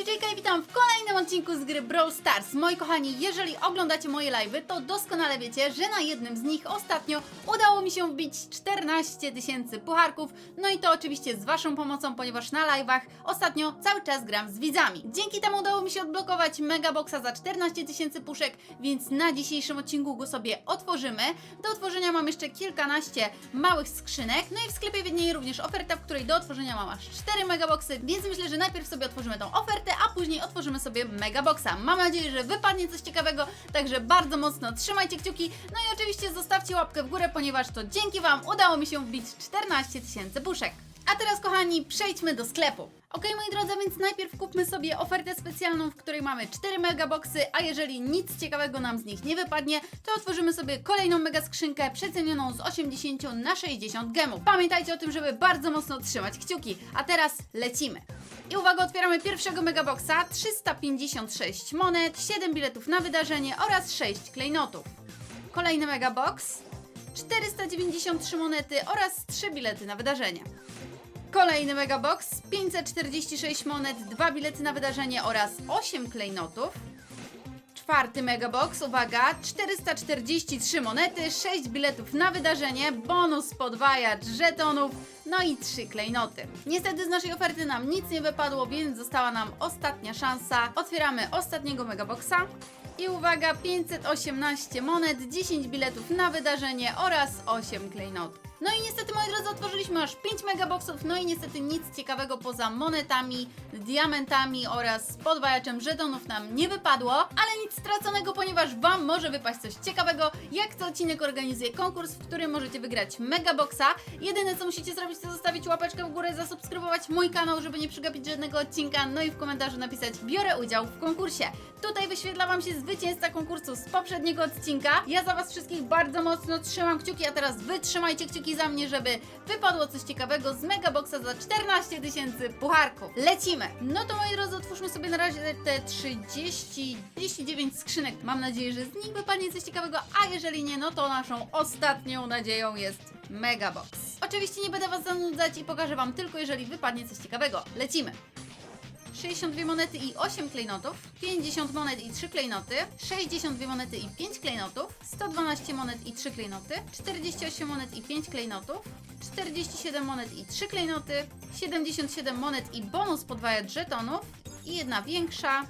JJK i witam w kolejnym odcinku z gry Brawl Stars. Moi kochani, jeżeli oglądacie moje live'y, to doskonale wiecie, że na jednym z nich ostatnio udało mi się wbić 14 tysięcy pucharków. No i to oczywiście z waszą pomocą, ponieważ na live'ach ostatnio cały czas gram z widzami. Dzięki temu udało mi się odblokować Megaboxa za 14 tysięcy puszek, więc na dzisiejszym odcinku go sobie otworzymy. Do otworzenia mam jeszcze kilkanaście małych skrzynek, no i w sklepie widnieje również oferta, w której do otworzenia mam aż 4 megaboxy, więc myślę, że najpierw sobie otworzymy tą ofertę, a później otworzymy sobie megaboxa. Mam nadzieję, że wypadnie coś ciekawego, także bardzo mocno trzymajcie kciuki, no i oczywiście zostawcie łapkę w górę, ponieważ to dzięki Wam udało mi się wbić 14 tysięcy puszek. A teraz, kochani, przejdźmy do sklepu. Ok, moi drodzy, więc najpierw kupmy sobie ofertę specjalną, w której mamy 4 megaboxy, a jeżeli nic ciekawego nam z nich nie wypadnie, to otworzymy sobie kolejną mega skrzynkę przecenioną z 80 na 60 gemów. Pamiętajcie o tym, żeby bardzo mocno trzymać kciuki. A teraz lecimy. I uwaga, otwieramy pierwszego megaboxa, 356 monet, 7 biletów na wydarzenie oraz 6 klejnotów. Kolejny megabox, 493 monety oraz 3 bilety na wydarzenie. Kolejny megabox, 546 monet, 2 bilety na wydarzenie oraz 8 klejnotów. Czwarty megabox, uwaga, 443 monety, 6 biletów na wydarzenie, bonus podwajacz żetonów, no i 3 klejnoty. Niestety z naszej oferty nam nic nie wypadło, więc została nam ostatnia szansa. Otwieramy ostatniego megaboxa. I uwaga, 518 monet, 10 biletów na wydarzenie oraz 8 klejnotów. No i niestety, moi drodzy, otworzyliśmy aż 5 megaboxów, no i niestety nic ciekawego poza monetami, diamentami oraz podwajaczem żetonów nam nie wypadło, ale nic straconego, ponieważ Wam może wypaść coś ciekawego. Jak co odcinek organizuję konkurs, w którym możecie wygrać megaboxa. Jedyne co musicie zrobić, to zostawić łapeczkę w górę, zasubskrybować mój kanał, żeby nie przegapić żadnego odcinka, no i w komentarzu napisać biorę udział w konkursie. Tutaj wyświetla Wam się zwycięzca konkursu z poprzedniego odcinka. Ja za Was wszystkich bardzo mocno trzymam kciuki, a teraz Wy trzymajcie kciuki za mnie, żeby wypadło coś ciekawego z Megaboxa za 14 tysięcy pucharków. Lecimy! No to moi drodzy, otwórzmy sobie na razie te 30, 39 skrzynek. Mam nadzieję, że z nich wypadnie coś ciekawego, a jeżeli nie, no to naszą ostatnią nadzieją jest Megabox. Oczywiście nie będę Was zanudzać i pokażę Wam tylko, jeżeli wypadnie coś ciekawego. Lecimy! 62 monety i 8 klejnotów, 50 monet i 3 klejnoty, 62 monety i 5 klejnotów, 112 monet i 3 klejnoty, 48 monet i 5 klejnotów, 47 monet i 3 klejnoty, 77 monet i bonus podwajacz żetonów i jedna większa,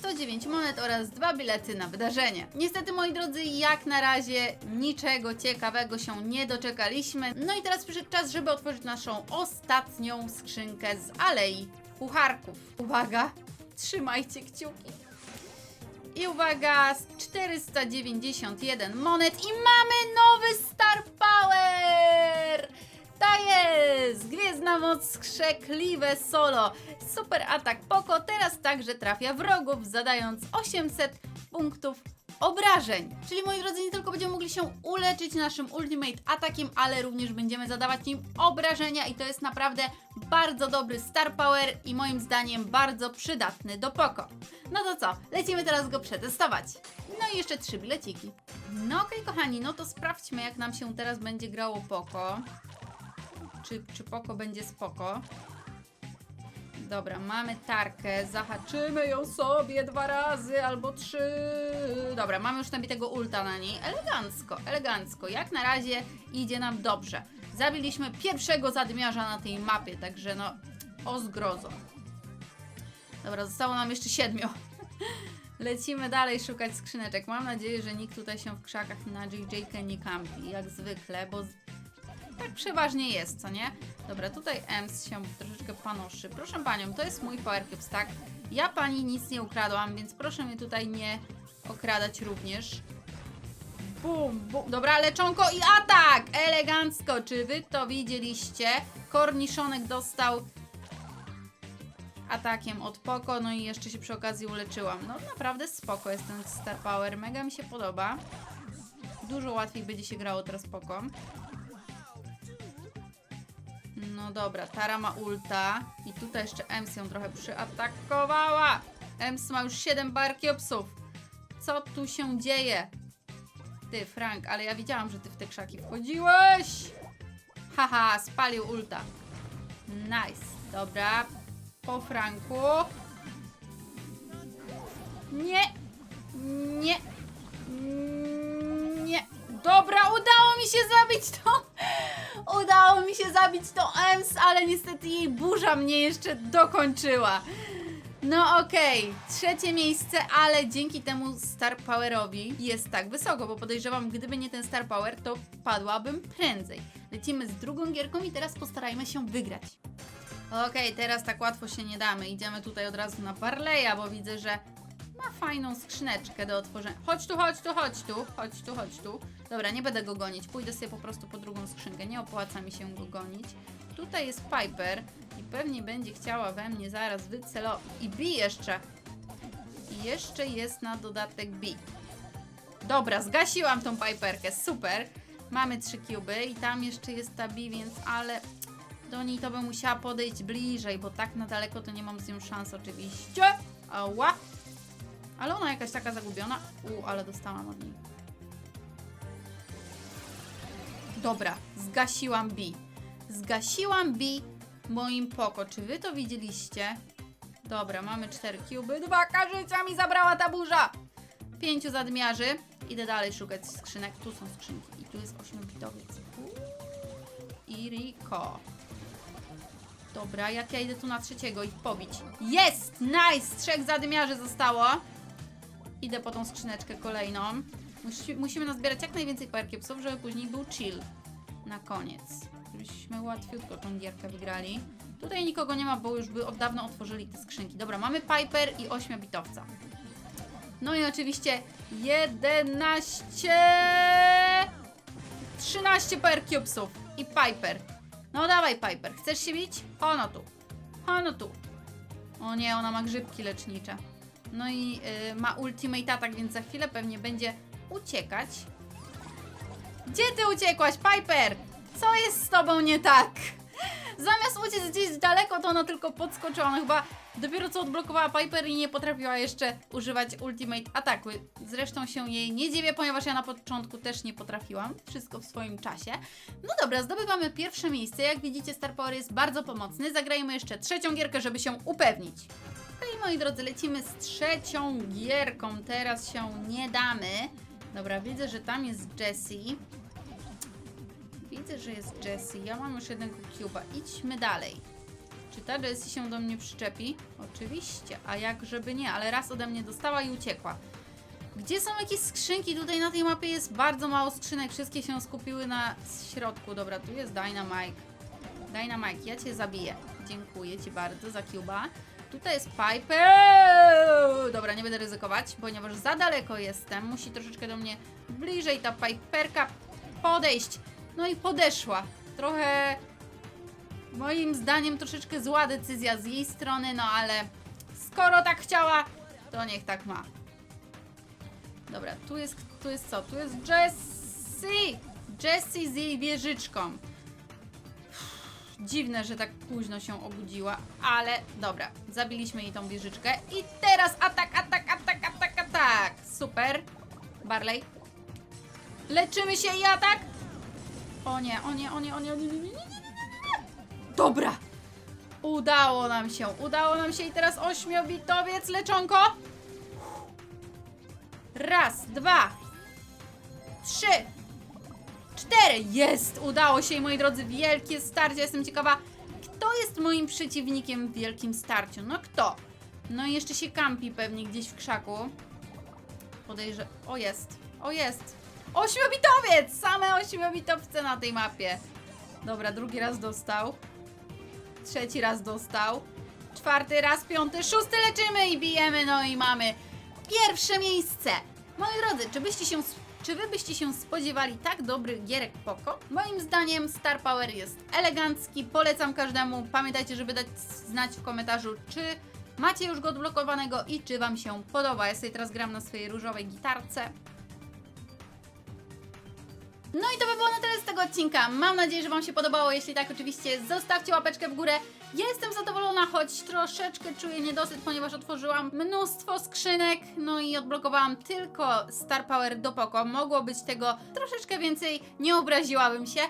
109 monet oraz dwa bilety na wydarzenie. Niestety, moi drodzy, jak na razie niczego ciekawego się nie doczekaliśmy. No i teraz przyszedł czas, żeby otworzyć naszą ostatnią skrzynkę z Alei Pucharków. Uwaga, trzymajcie kciuki. I uwaga, z 491 monet i mamy nowy Star Power! Ta jest! Gwiezdna moc skrzekliwe solo. Super atak Poko teraz także trafia wrogów, zadając 800 punktów obrażeń. Czyli moi drodzy, nie tylko będziemy mogli się uleczyć naszym ultimate atakiem, ale również będziemy zadawać nim obrażenia i to jest naprawdę bardzo dobry star power i moim zdaniem bardzo przydatny do Poko. No to co, lecimy teraz go przetestować. No i jeszcze trzy bileciki. No okej kochani, no to sprawdźmy jak nam się teraz będzie grało Poko. Czy, czy Poko będzie spoko? Dobra, mamy tarkę, zahaczymy ją sobie dwa razy albo trzy. Dobra, mamy już nabitego ulta na niej. Elegancko, elegancko. Jak na razie idzie nam dobrze. Zabiliśmy pierwszego zadmiarza na tej mapie, także no, o zgrozo. Dobra, zostało nam jeszcze siedmiu. Lecimy dalej szukać skrzyneczek. Mam nadzieję, że nikt tutaj się w krzakach na JJK nie kampi, jak zwykle, bo tak przeważnie jest, co nie? Dobra, tutaj Ems się troszeczkę panoszy. Proszę panią, to jest mój Power Cubes, tak? Ja pani nic nie ukradłam, więc proszę mnie tutaj nie okradać również. Bum, bum. Dobra, leczonko i atak! Elegancko, czy wy to widzieliście? Korniszonek dostał atakiem od Poko, no i jeszcze się przy okazji uleczyłam. No naprawdę spoko jest ten Star Power, mega mi się podoba. Dużo łatwiej będzie się grało teraz Poko. No dobra, Tara ma ulta i tutaj jeszcze Ems ją trochę przyatakowała. Ems ma już 7 barkiopsów. Co tu się dzieje? Ty, Frank, ale ja widziałam, że ty w te krzaki wchodziłeś. Haha, spalił ulta. Nice. Dobra. po Franku. Nie. Nie. Nie. Dobra, udało mi się zabić to. Udało mi się zabić to Ems, ale niestety jej burza mnie jeszcze dokończyła. No okej, trzecie miejsce, ale dzięki temu Star Powerowi jest tak wysoko, bo podejrzewam, gdyby nie ten Star Power, to padłabym prędzej. Lecimy z drugą gierką i teraz postarajmy się wygrać. Okej, teraz tak łatwo się nie damy. Idziemy tutaj od razu na Barleya, bo widzę, że ma fajną skrzyneczkę do otworzenia. Chodź tu, chodź tu, chodź tu, chodź tu, chodź tu. Dobra, nie będę go gonić. Pójdę sobie po prostu po drugą skrzynkę. Nie opłaca mi się go gonić. Tutaj jest Piper i pewnie będzie chciała we mnie zaraz wycelować. I B jeszcze. I jeszcze jest na dodatek B. Dobra, zgasiłam tą Piperkę. Super. Mamy trzy kuby i tam jeszcze jest ta B, więc ale do niej to bym musiała podejść bliżej, bo tak na daleko to nie mam z nią szans oczywiście. Ała. Ale ona jakaś taka zagubiona. U, ale dostałam od niej. Dobra, zgasiłam B. Zgasiłam B moim poko. Czy wy to widzieliście? Dobra, mamy cztery kuby. Dwa życia mi zabrała ta burza. Pięciu zadmiarzy. Idę dalej szukać skrzynek. Tu są skrzynki. I tu jest ośmiobitowiec. I Rico. Dobra, jak ja idę tu na trzeciego ich pobić. Jest! Nice! Trzech zadymiarzy zostało. Idę po tą skrzyneczkę kolejną. Musi, musimy nazbierać jak najwięcej parkiepsów, żeby później był chill. Na koniec. Żebyśmy łatwiutko tą gierkę wygrali. Tutaj nikogo nie ma, bo już by od dawna otworzyli te skrzynki. Dobra, mamy Piper i 8-bitowca. No i oczywiście 11... 13 parkiepsów i Piper. No dawaj Piper, chcesz się bić? Ono tu. Ono tu. O nie, ona ma grzybki lecznicze. No i y, ma ultimate atak, więc za chwilę pewnie będzie uciekać. Gdzie ty uciekłaś, Piper? Co jest z tobą nie tak? Zamiast uciec gdzieś daleko, to ona tylko podskoczyła. Ona chyba dopiero co odblokowała Piper i nie potrafiła jeszcze używać ultimate ataku. Zresztą się jej nie dziwię, ponieważ ja na początku też nie potrafiłam. Wszystko w swoim czasie. No dobra, zdobywamy pierwsze miejsce. Jak widzicie, Star Power jest bardzo pomocny. Zagrajmy jeszcze trzecią gierkę, żeby się upewnić. Okej, moi drodzy, lecimy z trzecią gierką. Teraz się nie damy. Dobra, widzę, że tam jest Jessie. Widzę, że jest Jessie. Ja mam już jednego cube'a. Idźmy dalej. Czy ta Jessie się do mnie przyczepi? Oczywiście, a jak żeby nie, ale raz ode mnie dostała i uciekła. Gdzie są jakieś skrzynki? Tutaj na tej mapie jest bardzo mało skrzynek. Wszystkie się skupiły na środku. Dobra, tu jest Dynamite. Dynamite, ja cię zabiję. Dziękuję ci bardzo za cube'a. Tutaj jest Piper! Dobra, nie będę ryzykować, ponieważ za daleko jestem. Musi troszeczkę do mnie bliżej ta Piperka podejść. No i podeszła. Trochę moim zdaniem troszeczkę zła decyzja z jej strony, no ale skoro tak chciała, to niech tak ma. Dobra, tu jest, tu jest co? Tu jest Jessie! Jessie z jej wieżyczką. Dziwne, że tak późno się obudziła, ale dobra, zabiliśmy jej tą wieżyczkę. I teraz atak, atak, atak, atak, atak! Super. Barley. Leczymy się i atak! O nie, o nie, o nie, o nie, o nie, nie, nie, nie, nie, nie, nie. Dobra! Udało nam się, udało nam się i teraz ośmiobitowiec, leczonko! Raz, dwa, trzy, cztery! Jest! Udało się, moi drodzy, wielkie starcie. Jestem ciekawa, kto jest moim przeciwnikiem w wielkim starciu? No kto? No i jeszcze się kampi pewnie gdzieś w krzaku. Podejrzę... O, jest. O, jest. Ośmiobitowiec! Same ośmiobitowce na tej mapie. Dobra, drugi raz dostał. Trzeci raz dostał. Czwarty raz, piąty, szósty leczymy i bijemy, no i mamy pierwsze miejsce. Moi drodzy, czy byście się czy wy byście się spodziewali tak dobrych gierek Poco? Moim zdaniem Star Power jest elegancki, polecam każdemu. Pamiętajcie, żeby dać znać w komentarzu, czy macie już go odblokowanego i czy wam się podoba. Ja sobie teraz gram na swojej różowej gitarce. No i to by było na tyle z tego odcinka. Mam nadzieję, że Wam się podobało. Jeśli tak, oczywiście zostawcie łapeczkę w górę. Jestem zadowolona, choć troszeczkę czuję niedosyt, ponieważ otworzyłam mnóstwo skrzynek, no i odblokowałam tylko Star Power do Poco. Mogło być tego troszeczkę więcej, nie obraziłabym się.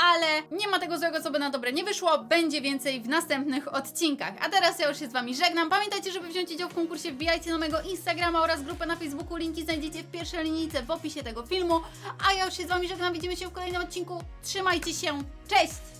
Ale nie ma tego złego, co by na dobre nie wyszło, będzie więcej w następnych odcinkach. A teraz ja już się z Wami żegnam. Pamiętajcie, żeby wziąć udział w konkursie, wbijajcie na mojego Instagrama oraz grupę na Facebooku, linki znajdziecie w pierwszej linijce w opisie tego filmu. A ja już się z Wami żegnam, widzimy się w kolejnym odcinku. Trzymajcie się, cześć!